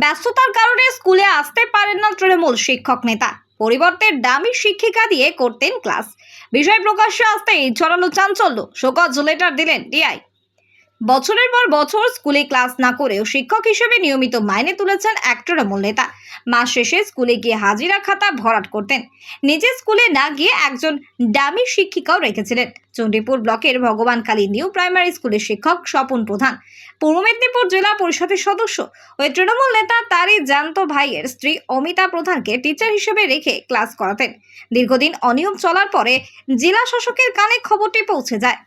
ব্যস্ততার কারণে স্কুলে আসতে পারেন না তৃণমূল শিক্ষক নেতা। পরিবর্তে দামি শিক্ষিকা দিয়ে করতেন ক্লাস। বিষয় প্রকাশ্যে আসতেই ছড়ালো চাঞ্চল্য শোকজ লেটার দিলেন ডিআই। বছরের পর বছর স্কুলে ক্লাস না করেও শিক্ষক হিসেবে নিয়মিত মাইনে তুলেছেন এক তৃণমূল নেতা। মাস শেষে স্কুলে গিয়ে হাজিরা খাতা ভরাট করতেন। নিজে স্কুলে না গিয়ে একজন ডামি শিক্ষিকাও রেখেছিলেন। চণ্ডীপুর ব্লকের ভগবানকালী নিউ প্রাইমারি স্কুলের শিক্ষক স্বপন প্রধান। পূর্ব মেদিনীপুর জেলা পরিষদের সদস্য ওই তৃণমূল নেতা তারই জ্যান্ত ভাইয়ের স্ত্রী অমিতা প্রধানকে টিচার হিসেবে রেখে ক্লাস করাতেন। দীর্ঘদিন অনিয়ম চলার পরে জেলা শাসকের কানে খবরটি পৌঁছে যায়।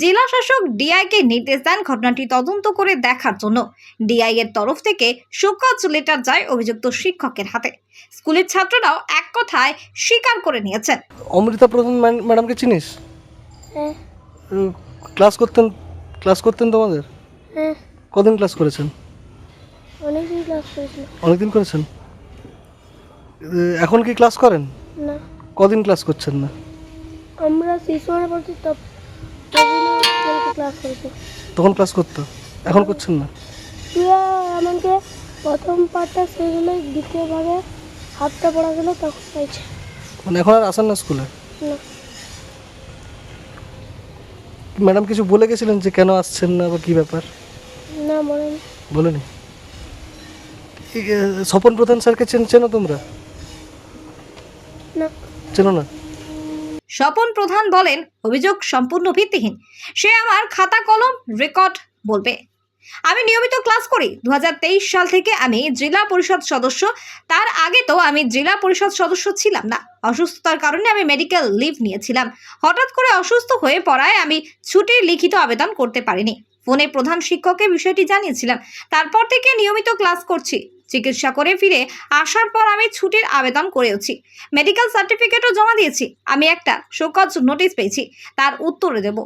জেলা শাসক ডিআইকে নির্দেশ দেন ঘটনাটি তদন্ত করে দেখার জন্য। ডিআই এর তরফ থেকে শোকজ লেটার যায় অভিযুক্ত শিক্ষকের হাতে। স্কুলের ছাত্ররাও এক কথায় স্বীকার করে নিয়েছেন। অমৃতা প্রধান ম্যাডামকে চিনিস? হ্যাঁ। ক্লাস করতেন ক্লাস করতেন তোমাদের? হ্যাঁ। কদিন ক্লাস করেছেন? অনেকদিন ক্লাস করেছিল অনেকদিন করেছেন? এ, এখন কি ক্লাস করেন? না। কদিন ক্লাস করছেন না? আমরা শিশু মানে পড়ছি তব ক্লাস করেছি। তখন ক্লাস করতো? এখন করছেন না? তুই আমাকে প্রথম পার্টটা শেষ হলে দ্বিতীয় ভাগে হাতটা পড়া গেল তখন চাইছে মানে এখন আর আসেন না স্কুলে? না। ম্যাডাম কিছু বলে গেছিলেন যে কেন আসছেন না বা কী ব্যাপার? না বলেন। বলেনি? এই, এ, স্বপন প্রধান স্যারকে চেন চেনো তোমরা? না। চেনো না? স্বপন প্রধান বলেন অভিযোগ সম্পূর্ণ ভিত্তিহীন। সে আমার খাতা কলম রেকর্ড বলবে। আমি নিয়মিত ক্লাস করি। দু হাজার তেইশ সাল থেকে আমি জেলা পরিষদ সদস্য। তার আগে তো আমি জেলা পরিষদ সদস্য ছিলাম না। অসুস্থতার কারণে আমি মেডিকেল লিভ নিয়েছিলাম। হঠাৎ করে অসুস্থ হয়ে পড়ায় আমি ছুটির লিখিত আবেদন করতে পারিনি। ফোনে প্রধান শিক্ষককে বিষয়টি জানিয়েছিলাম। তারপর থেকে নিয়মিত ক্লাস করছি। চিকিৎসা করে ফিরে আসার পর আমি ছুটির আবেদন করেওছি। মেডিকেল সার্টিফিকেটও জমা দিয়েছি। আমি একটা শোকজ নোটিশ পেয়েছি। তার উত্তরে দেব।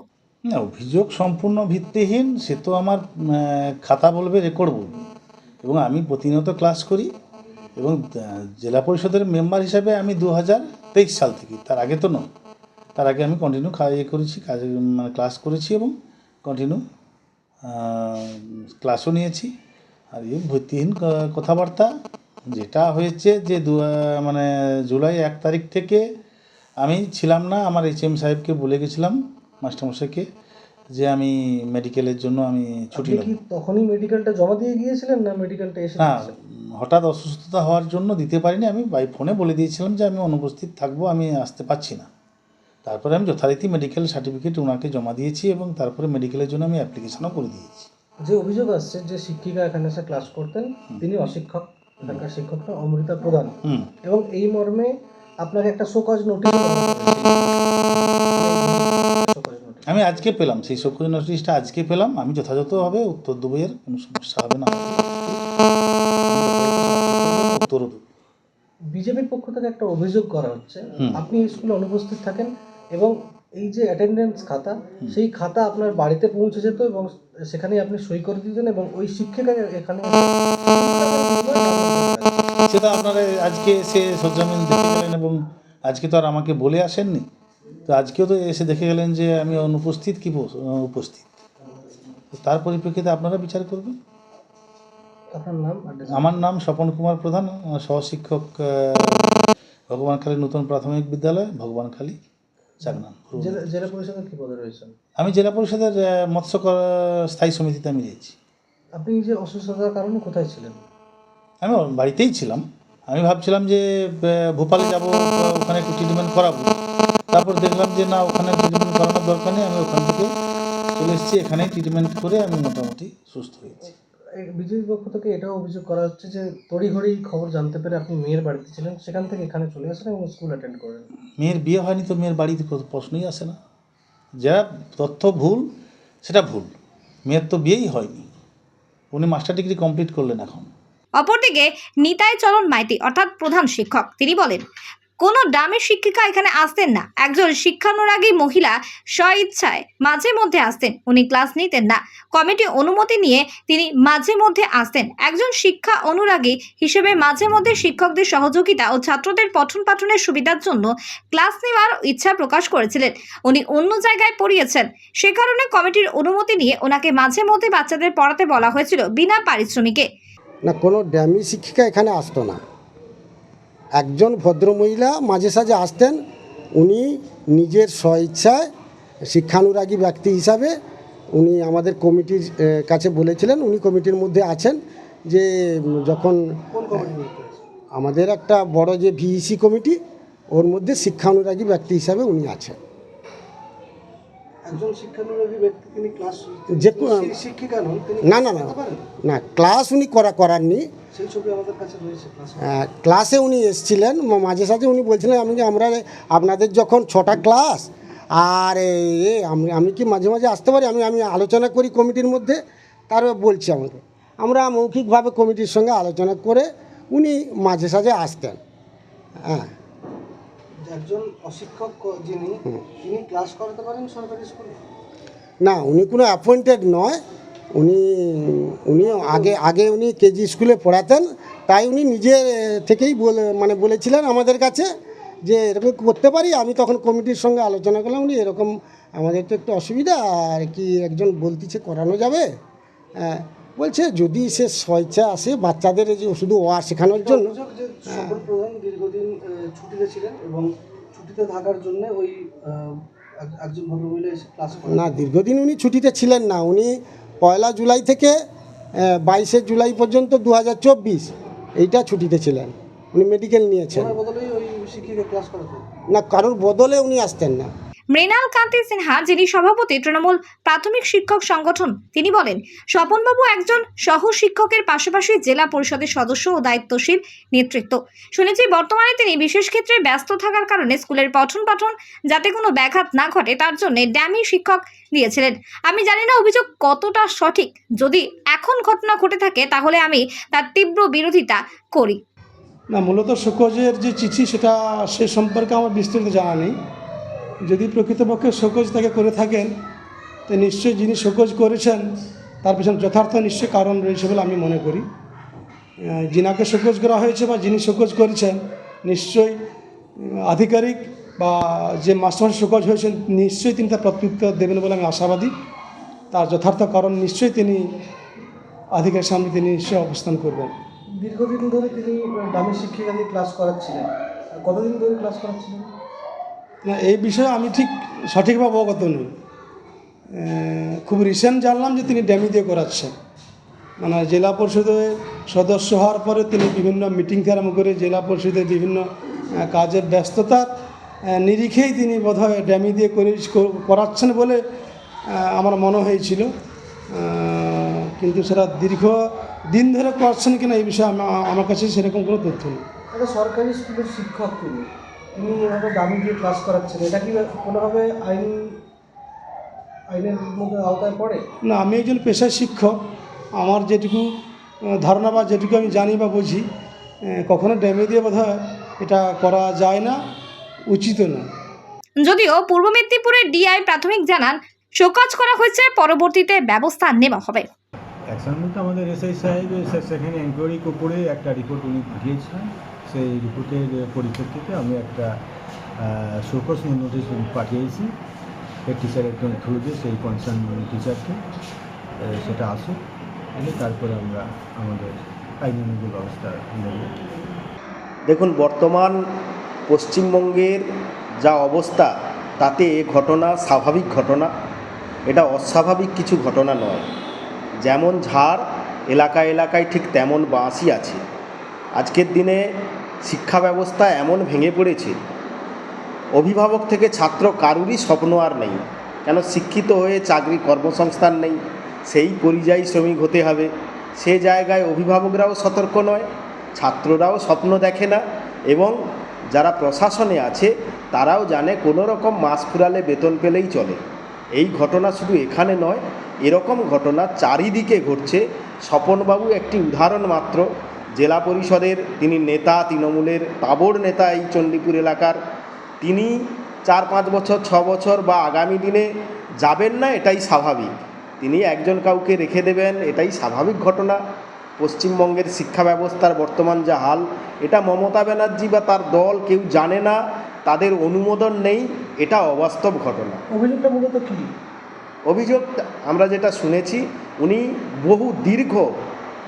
না, অভিযোগ সম্পূর্ণ ভিত্তিহীন, সে তো আমার খাতা বলবে রেকর্ড বলবে এবং আমি প্রতিনিয়ত ক্লাস করি এবং জেলা পরিষদের মেম্বার হিসাবে আমি দু হাজার তেইশ সাল থেকে, তার আগে তো নয়। তার আগে আমি কন্টিনিউ ইয়ে করেছি, কাজ মানে ক্লাস করেছি এবং কন্টিনিউ ক্লাসও নিয়েছি। আর এই ভিত্তিহীন কথাবার্তা যেটা হয়েছে যে দু মানে জুলাই এক তারিখ থেকে আমি ছিলাম না, আমার এইচ এম সাহেবকে বলে গেছিলাম। মাস্টারমশাইকে যে আমি মেডিকেলের জন্য আমি ছুটি নেব। কি তখনই মেডিকেলটা জমা দিয়ে গিয়েছিলেন না মেডিকেলটা এসে না হঠাৎ অসুস্থতা হওয়ার জন্য দিতে পারিনি আমি বাই ফোনে বলে দিয়েছিলাম যে আমি অনুপস্থিত থাকব আমি আসতে পারছি না। তারপরে আমি যথারীতি মেডিকেল সার্টিফিকেট ওনাকে জমা দিয়েছি এবং তারপরে মেডিকেলের জন্য আমি অ্যাপ্লিকেশনও করে দিয়েছি। যে অভিযোগ আসছে যে শিক্ষিকা এখানে এসে ক্লাস করতেন তিনি অশিক্ষক এখানকার শিক্ষকটা অমৃতা প্রধান। হুম। এবং এই মর্মে আপনাকে একটা শোকজ নোটিশ আমি আজকে পেলাম সেই সক্রিয় নোটিশটা আজকে পেলাম আমি যথাযথভাবে উত্তর দেবো এর কোনো সমস্যা হবে না। উত্তরও দেবো। বিজেপির পক্ষ থেকে একটা অভিযোগ করা হচ্ছে আপনি স্কুলে অনুপস্থিত থাকেন এবং এই যে অ্যাটেন্ডেন্স খাতা সেই খাতা আপনার বাড়িতে পৌঁছে যেত এবং সেখানে আপনি সই করে দিতেন এবং ওই শিক্ষিকা এখানে সেটা আপনারা আজকে এসে সজ্জামিন দেখে গেলেন এবং আজকে তো আর আমাকে বলে আসেননি? তো আজকেও তো এসে দেখে গেলেন যে আমি অনুপস্থিত কি উপস্থিত। তার পরিপ্রেক্ষিতে আপনারা বিচার করবেন। আপনার নাম আমার নাম স্বপন কুমার প্রধান সহশিক্ষক ভগবানখালী নতুন প্রাথমিক বিদ্যালয় ভগবানখালী চাকনান জেলা জেলা পরিষদের কি পদে রয়েছেন? আমি জেলা পরিষদের মৎস্য স্থায়ী সমিতিতে আমি রয়েছি। আপনি যে অসুস্থতার কারণে কোথায় ছিলেন? আমি বাড়িতেই ছিলাম। আমি ভাবছিলাম যে ভোপালে যাব ওখানে একটু ট্রিটমেন্ট করাবো। তারপর দেখলাম যে না ওখানে ট্রিটমেন্ট করানোর দরকার নেই আমি ওখান থেকে চলে এসেছি। এখানেই ট্রিটমেন্ট করে আমি মোটামুটি সুস্থ হয়েছি। বিজেপির পক্ষ থেকে এটাও অভিযোগ করা হচ্ছে যে তড়িঘড়ি খবর জানতে পেরে আপনি মেয়ের বাড়িতে ছিলেন সেখান থেকে এখানে চলে আসেন এবং স্কুল অ্যাটেন্ড করেন মেয়ের বিয়ে হয়নি তো মেয়ের বাড়িতে কোনো প্রশ্নই আসে না। যা তথ্য ভুল সেটা ভুল। মেয়ের তো বিয়েই হয়নি। উনি মাস্টার ডিগ্রি কমপ্লিট করলেন এখন। অপরদিকে নিতাই চরণ মাইতি অর্থাৎ প্রধান শিক্ষক তিনি বলেন কোনো ডামি শিক্ষিকা এখানে আসতেন না। একজন শিক্ষানুরাগী মহিলা স্বইচ্ছায় মাঝে মধ্যে আসতেন, উনি ক্লাস নিতেন না। কমিটি অনুমতি নিয়ে তিনি মাঝে মধ্যে আসতেন। একজন শিক্ষা অনুরাগী হিসেবে মাঝে মধ্যে শিক্ষকদের সহযোগিতা ও ছাত্রদের পঠন পাঠনের সুবিধার জন্য ক্লাস নেওয়ার ইচ্ছা প্রকাশ করেছিলেন। উনি অন্য জায়গায় পড়িয়েছেন। সে কারণে কমিটির অনুমতি নিয়ে ওনাকে মাঝে মধ্যে বাচ্চাদের পড়াতে বলা হয়েছিল বিনা পারিশ্রমিকে। না, কোনো ড্যামি শিক্ষিকা এখানে আসতো না। একজন ভদ্রমহিলা মাঝে সাঝে আসতেন উনি নিজের স্বইচ্ছায় শিক্ষানুরাগী ব্যক্তি হিসাবে উনি আমাদের কমিটির কাছে বলেছিলেন উনি কমিটির মধ্যে আছেন যে যখন? আমাদের একটা বড় যে ভিইসি কমিটি ওর মধ্যে শিক্ষানুরাগী ব্যক্তি হিসাবে উনি আছেন একজন শিক্ষানুরাগী ব্যক্তি তিনি ক্লাস যে শিক্ষিকা নন না না না না ক্লাস উনি করা করাননি। সেই ছবি আমাদের কাছে রয়েছে ক্লাসে উনি এসছিলেন। মাঝে সাঝে উনি বলছিলেন আমি আমরা আপনাদের যখন ছটা ক্লাস আর এ, আমি আমি কি মাঝে মাঝে আসতে পারি? আমি আমি আলোচনা করি কমিটির মধ্যে। তার বলছি আমাকে। আমরা মৌখিকভাবে কমিটির সঙ্গে আলোচনা করে উনি মাঝে সাঝে আসতেন। হ্যাঁ। একজন অশিক্ষক যিনি তিনি ক্লাস করাতে পারেন সরকারি স্কুলে না উনি কোনো অ্যাপয়েন্টেড নয়। উনি উনি আগে আগে উনি কেজি স্কুলে পড়াতেন। তাই উনি নিজে থেকেই বলে মানে বলেছিলেন আমাদের কাছে যে এরকম করতে পারি? আমি তখন কমিটির সঙ্গে আলোচনা করলাম উনি এরকম আমাদের তো একটু অসুবিধা আর কি একজন বলতিছে করানো যাবে? হ্যাঁ, বলছে যদি সে স্বেচ্ছা আসে বাচ্চাদের যে শুধু ওয়া শেখানোর জন্য। প্রধান দীর্ঘদিন ছুটিতে ছিলেন এবং ছুটিতে থাকার জন্য ওই একজন ভদ্রমহিলা এসে ক্লাস না দীর্ঘদিন উনি ছুটিতে ছিলেন না। উনি পয়লা জুলাই থেকে বাইশে জুলাই পর্যন্ত দু হাজার চব্বিশ এইটা ছুটিতে ছিলেন। উনি মেডিকেল নিয়েছেন। না কারোর বদলে উনি আসতেন না। মৃণাল কান্তি সিনহা, যিনি সভাপতি, তৃণমূল প্রাথমিক শিক্ষক সংগঠন, তিনি বলেন, স্বপনবাবু একজন সহ শিক্ষকের পাশাপাশি জেলা পরিষদের সদস্য ও দায়িত্বশীল নেতৃত্ব। শুনেছি, বর্তমানে তিনি বিশেষ ক্ষেত্রে ব্যস্ত থাকার কারণে স্কুলের পঠন পাঠন যাতে কোনো ব্যাঘাত না ঘটে, তার জন্য ড্যামি শিক্ষক দিয়েছিলেন আমি জানি না অভিযোগ কতটা সঠিক। যদি এখন ঘটনা ঘটে থাকে, তাহলে আমি তার তীব্র বিরোধিতা করি। না, মূলত শোকজের যে চিঠি, সেটা সে সম্পর্কে আমার বিস্তারিত জানা নেই। যদি প্রকৃতপক্ষে শোকজ তাকে করে থাকেন, তো নিশ্চয়ই যিনি শোকজ করেছেন, তার পিছনে যথার্থ নিশ্চয়ই কারণ রয়েছে বলে আমি মনে করি। যিনাকে শোকজ করা হয়েছে বা যিনি শোকজ করেছেন নিশ্চয়ই আধিকারিক বা যে মাস্টার শোকজ হয়েছেন, নিশ্চয়ই তিনি তার প্রত্যুত্তর দেবেন বলে আমি আশাবাদী। তার যথার্থ কারণ নিশ্চয়ই তিনি আধিকারিক সামনে তিনি নিশ্চয়ই অবস্থান করবেন। দীর্ঘদিন ধরে তিনি দামি শিক্ষিকা ক্লাস করাচ্ছিলেন। কতদিন ধরে ক্লাস করাচ্ছিলেন? না, এই বিষয়ে আমি ঠিক সঠিকভাবে অবগত নই। খুব রিসেন্ট জানলাম যে তিনি ড্যামি দিয়ে করাচ্ছেন। মানে জেলা পরিষদের সদস্য হওয়ার পরে তিনি বিভিন্ন মিটিং থেকে আরম্ভ করে জেলা পরিষদের বিভিন্ন কাজের ব্যস্ততার নিরিখেই তিনি বোধহয় ড্যামি দিয়ে করে করাচ্ছেন বলে আমার মনে হয়েছিল। কিন্তু সেটা দীর্ঘ দিন ধরে করছেন কিনা এই বিষয়ে আমার কাছে সেরকম কোনো তথ্য নেই। সরকারি স্কুলের শিক্ষক তিনি। তিনি এভাবে দামি দিয়ে ক্লাস করাচ্ছেন। এটা কি কোনোভাবে আইন আইনের মধ্যে আওতায় পড়ে? না আমি একজন পেশায় শিক্ষক। আমার যেটুকু ধারণা বা যেটুকু আমি জানি বা বুঝি কখনো ড্যামে দিয়ে বোধ এটা করা যায় না উচিত না। যদিও পূর্ব মেদিনীপুরের ডিআই প্রাথমিক জানান শোকজ করা হয়েছে পরবর্তীতে ব্যবস্থা নেওয়া হবে। অ্যাকশন বলতে আমাদের এসআই সাহেব সেখানে এনকোয়ারি করে একটা রিপোর্ট উনি পাঠিয়েছিলেন সেই রিপোর্টের পরিপ্রেক্ষিতে আমি একটা শোকস নোটিশ পাঠিয়েছি। হেড টিচারের থ্রু দিয়ে সেই কনসার্ন টিচারকে সেটা আসুক এলে তারপরে আমরা আমাদের আইনানুগ ব্যবস্থা নেব। দেখুন, বর্তমান পশ্চিমবঙ্গের যা অবস্থা, তাতে এ ঘটনা স্বাভাবিক ঘটনা, এটা অস্বাভাবিক কিছু ঘটনা নয়। যেমন ঝাড় এলাকা এলাকায় ঠিক তেমন বাঁশই আছে। আজকের দিনে শিক্ষা ব্যবস্থা এমন ভেঙে পড়েছে, অভিভাবক থেকে ছাত্র কারুরই স্বপ্ন আর নেই। কেন শিক্ষিত হয়ে চাকরি কর্মসংস্থান নেই? সেই পরিযায়ী শ্রমিক হতে হবে। সে জায়গায় অভিভাবকরাও সতর্ক নয়, ছাত্ররাও স্বপ্ন দেখে না এবং যারা প্রশাসনে আছে, তারাও জানে কোনো রকম মাস ফুরালে বেতন পেলেই চলে। এই ঘটনা শুধু এখানে নয়, এরকম ঘটনা চারিদিকে ঘটছে। স্বপনবাবু একটি উদাহরণ মাত্র জেলা পরিষদের তিনি নেতা তৃণমূলের তাবড় নেতা এই চণ্ডীপুর এলাকার। তিনি চার পাঁচ বছর ছ বছর বা আগামী দিনে যাবেন না এটাই স্বাভাবিক। তিনি একজন কাউকে রেখে দেবেন এটাই স্বাভাবিক ঘটনা। পশ্চিমবঙ্গের শিক্ষা ব্যবস্থার বর্তমান যা হাল এটা মমতা ব্যানার্জি বা তার দল কেউ জানে না তাদের অনুমোদন নেই এটা অবাস্তব ঘটনা। অভিযোগটা মূলত কী? অভিযোগ আমরা যেটা শুনেছি উনি বহু দীর্ঘ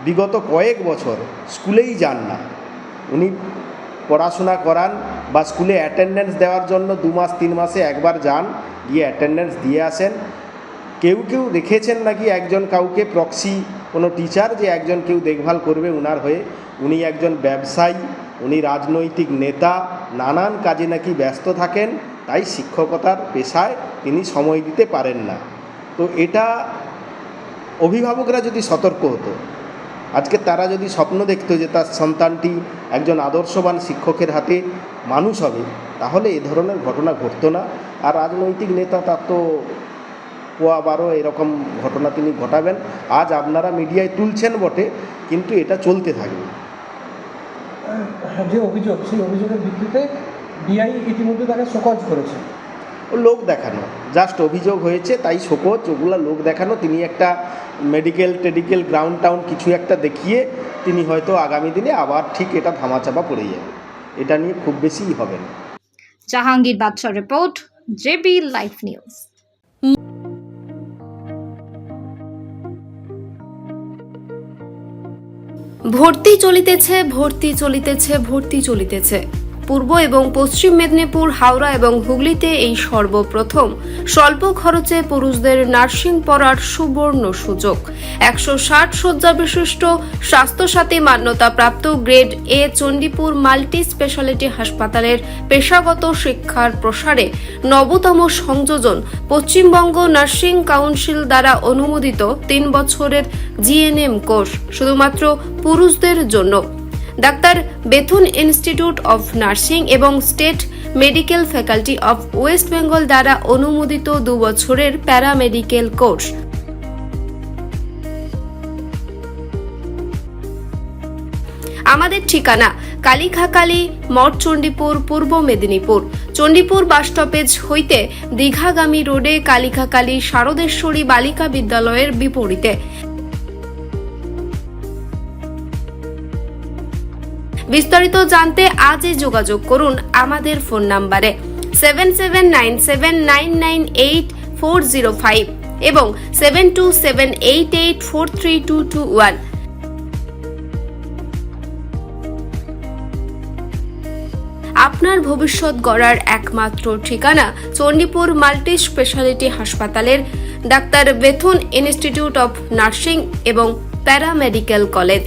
বিগত কয়েক বছর স্কুলেই যান না। উনি পড়াশোনা করান বা স্কুলে অ্যাটেন্ডেন্স দেওয়ার জন্য দু মাস, তিন মাসে একবার যান, গিয়ে অ্যাটেন্ডেন্স দিয়ে আসেন। কেউ কেউ দেখেছেন নাকি একজন কাউকে প্রক্সি কোনো টিচার যে একজন কেউ দেখভাল করবে উনার হয়ে? উনি একজন ব্যবসায়ী, উনি রাজনৈতিক নেতা, নানান কাজে নাকি ব্যস্ত থাকেন, তাই শিক্ষকতার পেশায় তিনি সময় দিতে পারেন না। তো এটা অভিভাবকরা যদি সতর্ক হতো আজকে তারা যদি স্বপ্ন দেখত যে তার সন্তানটি একজন আদর্শবান শিক্ষকের হাতে মানুষ হবে, তাহলে এ ধরনের ঘটনা ঘটতো না। আর রাজনৈতিক নেতা তার তো পোয়া বারো এরকম ঘটনা তিনি ঘটাবেন। আজ আপনারা মিডিয়ায় তুলছেন বটে, কিন্তু এটা চলতে থাকবে। যে অভিযোগ, সেই অভিযোগের ভিত্তিতে ডিআই ইতিমধ্যে তাকে শোকজ করেছে। লোক দেখানো। জাস্ট অভিযোগ হয়েছে তাই শোকজ ওগুলা লোক দেখানো। তিনি একটা মেডিকেল টেডিকেল গ্রাউন্ড টাউন কিছু একটা দেখিয়ে তিনি হয়তো আগামী দিনে আবার ঠিক এটা ধামাচাপা পড়ে যাবে। এটা নিয়ে খুব বেশিই হবে না। জাহাঙ্গীর বাদশাহ রিপোর্ট জেবি লাইফ নিউজ। ভর্তি চলিতেছে ভর্তি চলিতেছে ভর্তি চলিতেছে। পূর্ব এবং পশ্চিম মেদিনীপুর, হাওড়া এবং হুগলিতে এই সর্বপ্রথম। স্বল্প খরচে পুরুষদের নার্সিং পড়ার সুবর্ণ সুযোগ। একশো ষাট শয্যা বিশিষ্ট Swasthya Sathi মান্যতাপ্রাপ্ত grade A Chandipur multi speciality হাসপাতালের পেশাগত শিক্ষার প্রসারে নবতম সংযোজন পশ্চিমবঙ্গ নার্সিং কাউন্সিল দ্বারা অনুমোদিত তিন বছরের জিএনএম কোর্স শুধুমাত্র পুরুষদের জন্য। Doctor Bethune Institute of Nursing এবং State Medical Faculty of West Bengal দ্বারা অনুমোদিত দু বছরের প্যারামেডিকেল কোর্স। আমাদের ঠিকানা কালীখাকালী মঠ চণ্ডীপুর পূর্ব মেদিনীপুর। চণ্ডীপুর বাস স্টপেজ হইতে দীঘাগামী রোডে কালীখাকালী শারদেশ্বরী বালিকা বিদ্যালয়ের বিপরীতে। বিস্তারিত জানতে আজই যোগাযোগ করুন আমাদের ফোন নাম্বারে seven seven nine seven nine nine eight four zero five এবং seven two seven eight eight four three two two one. আপনার ভবিষ্যৎ গড়ার একমাত্র ঠিকানা চণ্ডীপুর মাল্টি স্পেশালিটি হাসপাতালের doctor Bethune institute of nursing এবং paramedical college.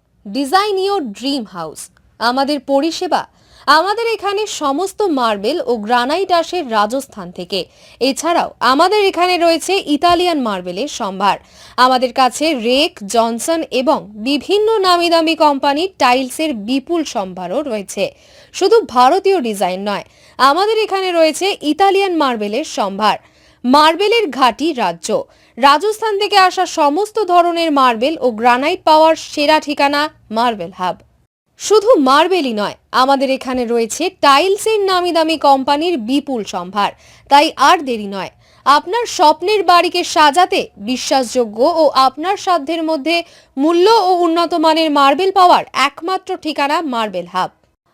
Design your dream house আমাদের পরিষেবা। আমাদের এখানে সমস্ত মার্বেল ও গ্রানাইট আসে রাজস্থান থেকে। এছাড়াও আমাদের এখানে রয়েছে ইতালিয়ান মার্বেলের সম্ভার। আমাদের কাছে রেক, জনসন এবং বিভিন্ন নামি দামি কোম্পানির টাইলসের বিপুল সম্ভারও রয়েছে। শুধু ভারতীয় ডিজাইন নয়, আমাদের এখানে রয়েছে ইতালিয়ান মার্বেলের সম্ভার। মার্বেলের ঘাঁটি রাজ্য। রাজস্থান থেকে আসা সমস্ত ধরনের মার্বেল ও গ্রানাইট পাওয়ার সেরা ঠিকানা মার্বেল হাব। শুধু মার্বেলই নয়, আমাদের এখানে রয়েছে টাইলসের নামি দামি কোম্পানির বিপুল সম্ভার। তাই আর দেরি নয়, আপনার স্বপ্নের বাড়িকে সাজাতে বিশ্বাসযোগ্য ও আপনার সাধ্যের মধ্যে মূল্য ও উন্নত মানের মার্বেল পাওয়ার একমাত্র ঠিকানা মার্বেল হাব।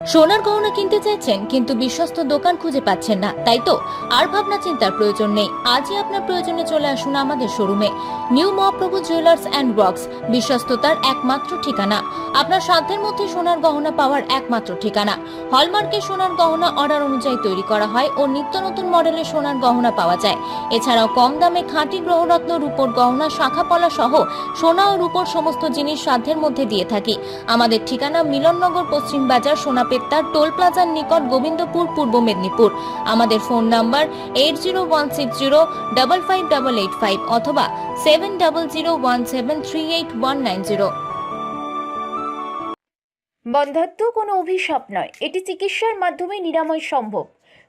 সোনার গহনা কিনতে চাইছেন, কিন্তু বিশ্বস্ত দোকান খুঁজে পাচ্ছেন না। তাই তো আর ভাবনা চিন্তার প্রয়োজন নেই। আজই আপনার প্রয়োজনে চলে আসুন আমাদের শোরুমে। New Mahaprabhu jewellers and works বিশ্বস্ততার একমাত্র ঠিকানা। আপনার সাধ্যের মধ্যে সোনার গহনা পাওয়ার একমাত্র ঠিকানা। হলমার্কে সোনার গহনা অর্ডার অনুযায়ী তৈরি করা হয় ও নিত্য নতুন মডেলের সোনার গহনা পাওয়া যায়। এছাড়াও কম দামে খাঁটি গ্রহরত্ন রূপোর গহনা শাখাপলা সহ সোনা ও রূপোর সমস্ত জিনিস সাধ্যের মধ্যে দিয়ে থাকি। আমাদের ঠিকানা মিলননগর, পশ্চিম বাজার সোনাপেত্তার টোল প্লাজার নিকট গোবিন্দপুর, পূর্ব মেদিনীপুর। আমাদের phone number eight zero one six zero, double five double eight five অথবা seven double zero one seven three eight one nine zero. বন্ধাত্ম কোনো অভিশাপ নয়। এটি চিকিৎসার মাধ্যমে নিরাময় সম্ভব।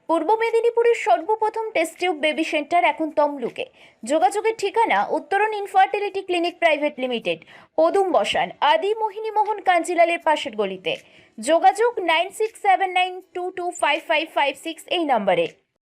পূর্ব মেদিনীপুরের সর্বপ্রথম টেস্ট টিউব বেবি সেন্টার এখন তমলুকে। যোগাযোগের ঠিকানা উত্তরণ ইনফার্টিলিটি ক্লিনিক প্রাইভেট লিমিটেড পদুম বসান, আদি মোহিনী মোহন কাঞ্জিলালের পাশের গলিতে। যোগাযোগ nine six seven nine two two five five five six এই নম্বরে